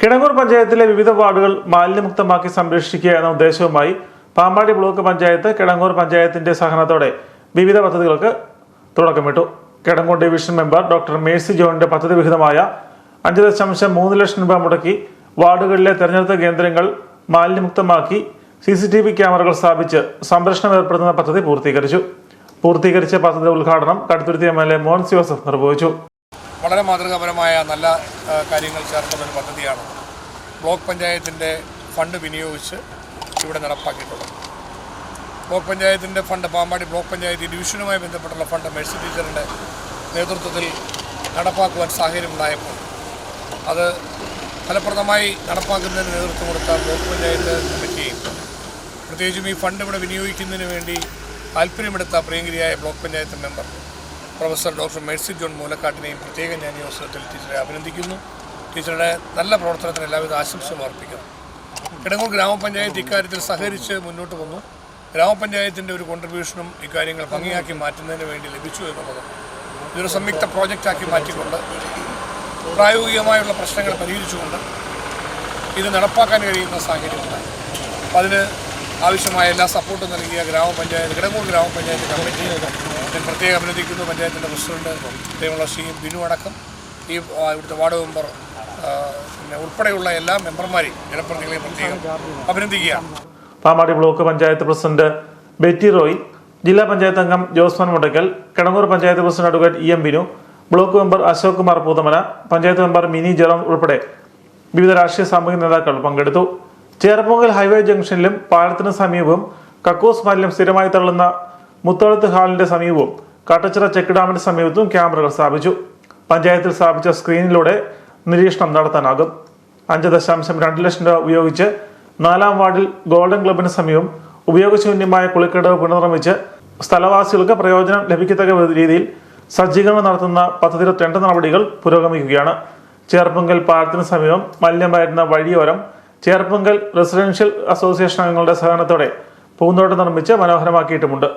കിടങ്ങൂർ പഞ്ചായത്തിലെ വിവിധ വാർഡുകൾ മാലിന്യമുക്തമാക്കി സംരക്ഷിക്കുക എന്ന ഉദ്ദേശവുമായി പാമ്പാടി ബ്ലോക്ക് പഞ്ചായത്ത് കിടങ്ങൂർ പഞ്ചായത്തിന്റെ സഹകരണത്തോടെ വിവിധ പദ്ധതികൾക്ക് തുടക്കമിട്ടു. Kidangoor division member doctor Mercy ജോണിന്റെ പദ്ധതി വിഹിതമായ അഞ്ച് ദശാംശം മൂന്ന് ലക്ഷം രൂപ മുടക്കി വാർഡുകളിലെ തെരഞ്ഞെടുത്ത കേന്ദ്രങ്ങൾ മാലിന്യമുക്തമാക്കി സി സി ടി വി ക്യാമറകൾ സ്ഥാപിച്ച് സംരക്ഷണം ഏർപ്പെടുത്തുന്ന പദ്ധതി പൂർത്തീകരിച്ചു. പൂർത്തീകരിച്ച പദ്ധതി ഉദ്ഘാടനം Kaduthuruthy M L A Mons Joseph നിർവഹിച്ചു. വളരെ മാതൃകാപരമായ നല്ല കാര്യങ്ങൾ ചേർക്കുന്നൊരു പദ്ധതിയാണ് ബ്ലോക്ക് പഞ്ചായത്തിന്റെ ഫണ്ട് വിനിയോഗിച്ച് ഇവിടെ നടപ്പാക്കിയിട്ടുള്ളത്. ബ്ലോക്ക് പഞ്ചായത്തിന്റെ ഫണ്ട് പാമ്പാടി ബ്ലോക്ക് പഞ്ചായത്ത് ഡിവിഷനുമായി ബന്ധപ്പെട്ടുള്ള ഫണ്ട് മെഴ്സി ടീച്ചറിന്റെ നേതൃത്വത്തിൽ നടപ്പാക്കുവാൻ സാഹചര്യമുണ്ടായപ്പോൾ അത് ഫലപ്രദമായി നടപ്പാക്കുന്നതിന് നേതൃത്വം കൊടുത്ത ബ്ലോക്ക് പഞ്ചായത്ത് കമ്മിറ്റിയും പ്രത്യേകിച്ചും ഈ ഫണ്ട് ഇവിടെ വിനിയോഗിക്കുന്നതിന് വേണ്ടി താല്പര്യമെടുത്ത പ്രിയങ്കരിയായ block panchayat member professor doctor Mercy John മൂലക്കാട്ടിനെയും പ്രത്യേകം ഞാൻ ഈ അവസരത്തിൽ ടീച്ചറെ അഭിനന്ദിക്കുന്നു. ടീച്ചറുടെ നല്ല പ്രവർത്തനത്തിന് എല്ലാവിധ ആശംസകളും അർപ്പിക്കുന്നു. കിടങ്ങൂർ ഗ്രാമപഞ്ചായത്ത് ഇക്കാര്യത്തിൽ സഹകരിച്ച് മുന്നോട്ട് വന്നു. ഗ്രാമപഞ്ചായത്തിന്റെ ഒരു കോൺട്രിബ്യൂഷനും ഇക്കാര്യങ്ങൾ ഭംഗിയാക്കി മാറ്റുന്നതിന് വേണ്ടി ലഭിച്ചു എന്നുള്ളത് ഇതൊരു സംയുക്ത പ്രോജക്റ്റാക്കി മാറ്റിക്കൊണ്ട് പ്രായോഗികമായുള്ള പ്രശ്നങ്ങൾ പരിഹരിച്ചുകൊണ്ട് ഇത് നടപ്പാക്കാൻ കഴിയുന്ന സാഹചര്യമുണ്ടായി. അപ്പം അതിന് ആവശ്യമായ എല്ലാ സപ്പോർട്ടും നൽകിയ ഗ്രാമപഞ്ചായത്ത് കിടങ്ങൂർ ഗ്രാമപഞ്ചായത്ത് കമ്മിറ്റി ഞാൻ പ്രത്യേകം അഭിനന്ദിക്കുന്നു. പഞ്ചായത്തിന്റെ പ്രസിഡന്റ് പ്രിയമുള്ള ശ്രീ ബിനു അടക്കം ഈ ഇവിടുത്തെ വാർഡ് മെമ്പർ പിന്നെ ഉൾപ്പെടെയുള്ള എല്ലാ മെമ്പർമാരെയും ജനപ്രതിനിധികളെയും പ്രത്യേകം അഭിനന്ദിക്കുകയാണ് പാമ്പാടി ബ്ലോക്ക് പഞ്ചായത്ത് പ്രസിഡന്റ് ബെറ്റി റോയ് ജില്ലാ പഞ്ചായത്ത് അംഗം Josmon Mundackal Kidangoor panchayat president advocate E M Binu block member Ashok Kumar Poothamala panchayat member Mini Jerome ഉൾപ്പെടെ വിവിധ രാഷ്ട്രീയ സാമൂഹിക നേതാക്കൾ പങ്കെടുത്തു. ചേർപ്പൊങ്കൽ ഹൈവേ ജംഗ്ഷനിലും പാലത്തിന് സമീപവും കക്കൂസ് മാലിന്യം സ്ഥിരമായി തള്ളുന്ന മുത്തോളത്ത് ഹാളിന്റെ സമീപവും കട്ടച്ചിറ ചെക്ക് ഡാമിന്റെ സമീപത്തും ക്യാമറകൾ സ്ഥാപിച്ചു. പഞ്ചായത്തിൽ സ്ഥാപിച്ച സ്ക്രീനിലൂടെ നിരീക്ഷണം നടത്താനാകും. അഞ്ച് ദശാംശം രണ്ട് ലക്ഷം രൂപ ഉപയോഗിച്ച് നാലാം വാർഡിൽ ഗോൾഡൻ ക്ലബിന് സമീപം ഉപയോഗശൂന്യമായ കുളിക്കടവ് പുനർനിർമ്മിച്ച് സ്ഥലവാസികൾക്ക് പ്രയോജനം ലഭിക്കത്തക്ക രീതിയിൽ സജ്ജീകരണം നടത്തുന്ന പദ്ധതിയുടെ ടെൻഡർ നടപടികൾ പുരോഗമിക്കുകയാണ്. ചേർപ്പുങ്കൽ പാലത്തിന് സമീപം മലിനമായിരുന്ന വഴിയോരം ചേർപ്പുങ്കൽ റെസിഡൻഷ്യൽ അസോസിയേഷൻ അംഗങ്ങളുടെ സഹകരണത്തോടെ പൂന്തോട്ടം നിർമ്മിച്ച് മനോഹരമാക്കിയിട്ടുമുണ്ട്.